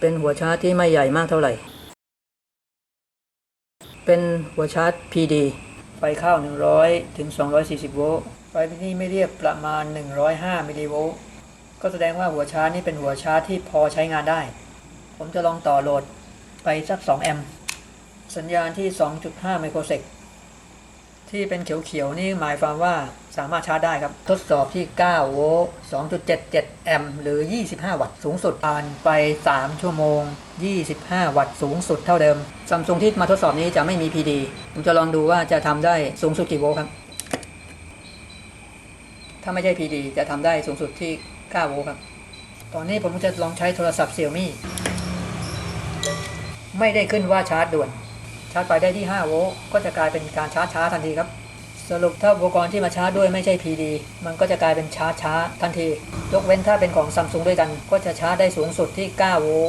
เป็นหัวชาร์จที่ไม่ใหญ่มากเท่าไหร่ เป็นหัวชาร์จ PD ไฟเข้า 100 ถึง 240 โวลต์ ไฟที่ไม่เรียบประมาณ 105 มิลลิโวลต์ ก็แสดงว่าหัวชาร์จนี่เป็นหัวชาร์จที่พอใช้งานได้ ผมจะลองต่อโหลดไปสัก 2 แอมป์ สัญญาณที่ 2.5 ไมโครเซก ที่เป็นเขียวๆนี่หมายความว่าสามารถชาร์จได้ครับ ทดสอบที่ 9 โวลต์ 2.77 แอมป์หรือ 25 วัตต์สูงสุดผ่านไป 3 ชั่วโมง 25 วัตต์สูงสุดเท่าเดิมซัมซุงที่มาทดสอบนี้จะไม่มี PD ผมจะลองดูว่าจะทำได้สูงสุดกี่โวลต์ครับ ถ้าไม่ใช่ PD จะทำได้สูงสุดที่ 9 โวลต์ครับ ตอนนี้ผมจะลองใช้โทรศัพท์ Xiaomi ไม่ได้ขึ้นว่าชาร์จด่วน ชาร์จไฟได้ที่ 5 โวลต์ก็จะกลายเป็นการชาร์จช้าทันทีครับ สรุปถ้าอุปกรณ์ที่มาชาร์จด้วยไม่ใช่ PD มันก็จะกลายเป็นชาร์จช้าทันที ยกเว้นถ้าเป็นของซัมซุงด้วยกัน ก็จะชาร์จได้สูงสุดที่ 9 โวลต์